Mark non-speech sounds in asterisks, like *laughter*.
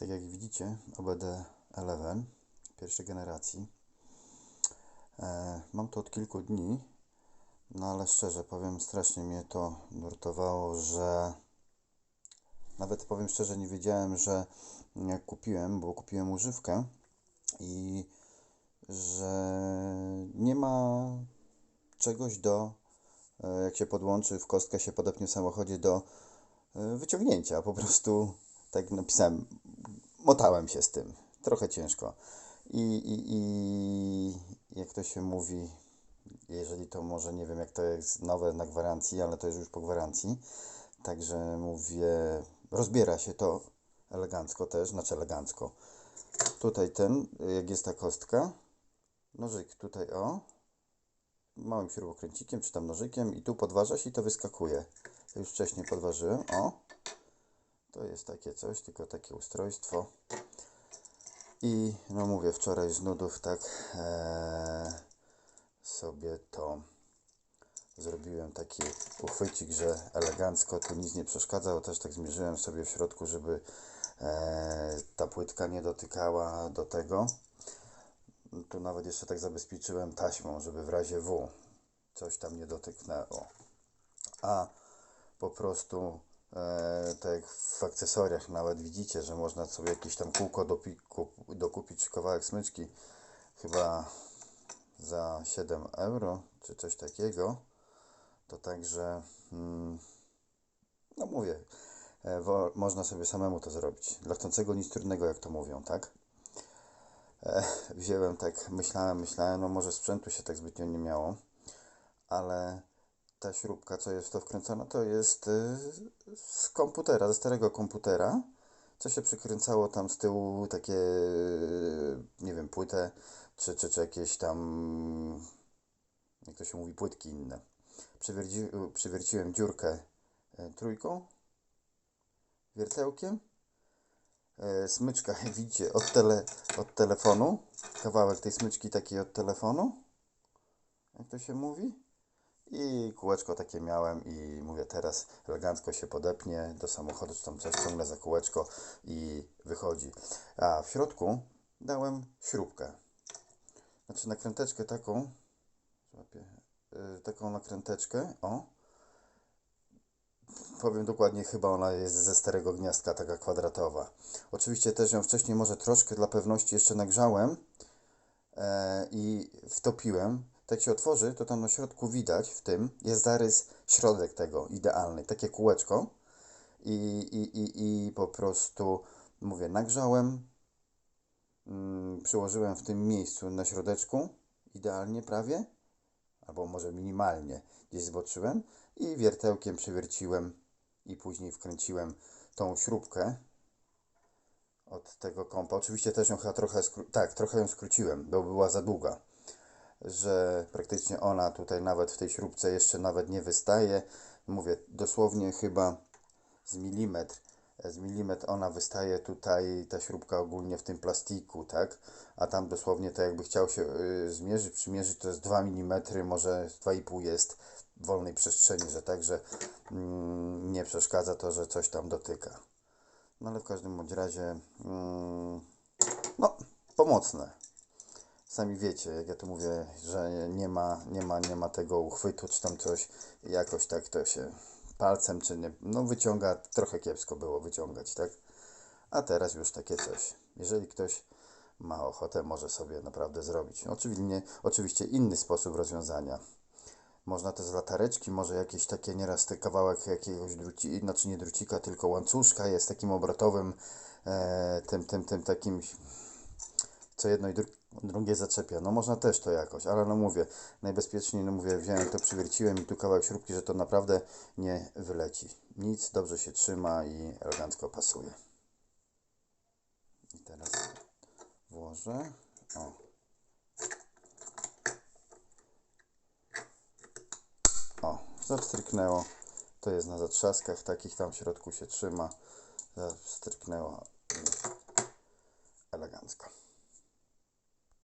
Tak jak widzicie, OBD11 pierwszej generacji. E, mam to od kilku dni, no ale szczerze powiem, strasznie mnie to nurtowało, że nawet powiem szczerze, nie wiedziałem, że jak kupiłem, bo kupiłem używkę i że nie ma czegoś do, e, jak się podłączy, w kostkę się podepnie w samochodzie do e, wyciągnięcia. Po prostu tak napisałem, motałem się z tym. Trochę ciężko. I, i, i jak to się mówi, jeżeli to może, nie wiem jak to jest nowe na gwarancji, ale to jest już po gwarancji. Także mówię, rozbiera się to elegancko też, znaczy elegancko. Tutaj ten, jak jest ta kostka, nożyk tutaj o, małym śrubokręcikiem czy tam nożykiem i tu podważa się i to wyskakuje. Już wcześniej podważyłem, o. To jest takie coś, tylko takie ustrojstwo. I no mówię, wczoraj z nudów tak e, sobie to zrobiłem taki uchwycik, że elegancko tu nic nie przeszkadzało. Też tak zmierzyłem sobie w środku, żeby e, ta płytka nie dotykała do tego. Tu nawet jeszcze tak zabezpieczyłem taśmą, żeby w razie W coś tam nie dotyknęło. A po prostu e, tak jak w akcesoriach nawet widzicie, że można sobie jakieś tam kółko dokupić, kawałek smyczki chyba za 7 euro, czy coś takiego. To także, mm, no mówię, e, wo, można sobie samemu to zrobić. Dla chcącego nic trudnego, jak to mówią, tak? E, wziąłem tak, myślałem, myślałem, no może sprzętu się tak zbytnio nie miało, ale ta śrubka, co jest w to wkręcona, to jest y, z komputera, ze starego komputera, co się przykręcało tam z tyłu, takie, y, nie wiem, płytę, czy, czy, czy jakieś tam, jak to się mówi, płytki inne. Przywierci, przywierciłem dziurkę y, trójką, wiertełkiem, smyczka, *laughs* widzicie, od, tele, od telefonu, kawałek tej smyczki takiej od telefonu, jak to się mówi. I kółeczko takie miałem i mówię teraz elegancko się podepnie do samochodu, czy tam coś ciągnę za kółeczko i wychodzi. A w środku dałem śrubkę. Znaczy nakręteczkę taką, yy, taką nakręteczkę, o. Powiem dokładnie, chyba ona jest ze starego gniazdka, taka kwadratowa. Oczywiście też ją wcześniej może troszkę dla pewności jeszcze nagrzałem e, i wtopiłem. Tak się otworzy, to tam na środku widać w tym jest zarys środek tego idealny, takie kółeczko. I, i, i, i po prostu mówię, nagrzałem, mm, przyłożyłem w tym miejscu na środeczku, idealnie prawie, albo może minimalnie gdzieś zboczyłem i wiertełkiem przywierciłem i później wkręciłem tą śrubkę od tego kompa. Oczywiście też ją chyba trochę, tak, trochę ją skróciłem, bo była za długa, że praktycznie ona tutaj nawet w tej śrubce jeszcze nawet nie wystaje. Mówię, dosłownie chyba z milimetr, z milimetr ona wystaje tutaj, ta śrubka ogólnie w tym plastiku, tak? A tam dosłownie to jakby chciał się y, zmierzyć, przymierzyć, to jest 2 mm, może 2,5 jest wolnej przestrzeni, że także mm, nie przeszkadza to, że coś tam dotyka. No ale w każdym bądź razie, mm, no, pomocne. Sami wiecie, jak ja tu mówię, że nie ma, nie ma, nie ma tego uchwytu, czy tam coś, jakoś tak to się palcem, czy nie, no wyciąga, trochę kiepsko było wyciągać, tak? A teraz już takie coś. Jeżeli ktoś ma ochotę, może sobie naprawdę zrobić. Oczywiście, oczywiście inny sposób rozwiązania. Można te z latareczki, może jakieś takie nieraz te kawałek jakiegoś druci, znaczy nie drucika, tylko łańcuszka jest takim obrotowym, e, tym, tym, tym takim, co jedno i dru drugie zaczepia. No można też to jakoś, ale no mówię, najbezpieczniej, no mówię, wziąłem to, przywierciłem i tu kawałek śrubki, że to naprawdę nie wyleci. Nic, dobrze się trzyma i elegancko pasuje. I teraz włożę. O. O, zastryknęło. To jest na zatrzaskach, takich tam w środku się trzyma. Zastryknęło elegancko.